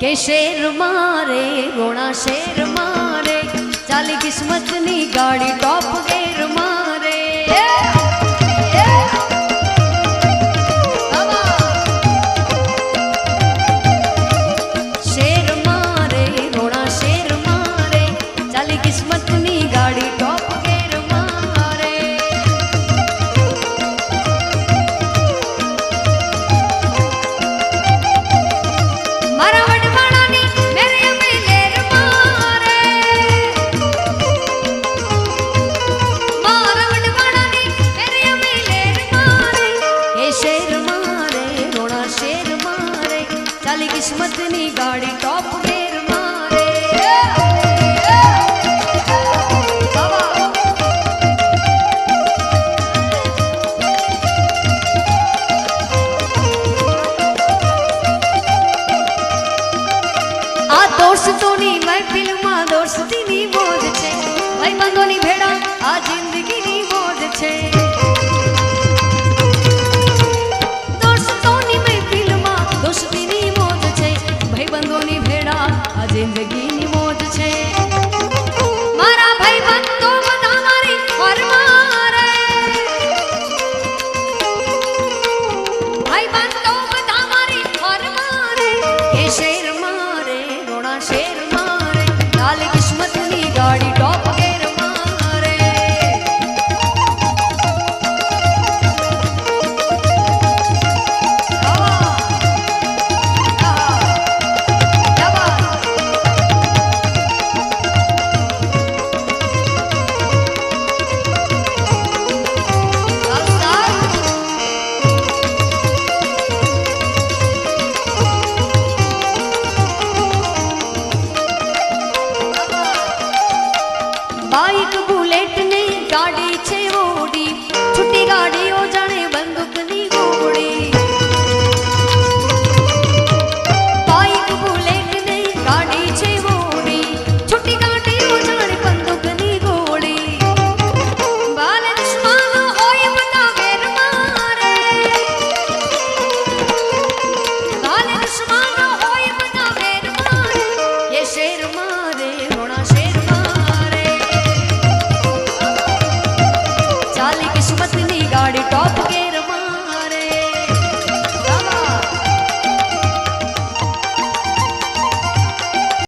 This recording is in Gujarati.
કે શેર મારે રોણા શેર મારે ચાલી કિસ્મતની ગાડી ટોપ ગેર મારે. શેર મારે રોણા શેર મારે ચાલી કિસ્મતની ગાડી દોસ્તોની મહેફિલમાં દોસ્તીની મોજ છે. ભાઈબંધોની ભેડા આ જિંદગીની મોજ છે. एक बुलेट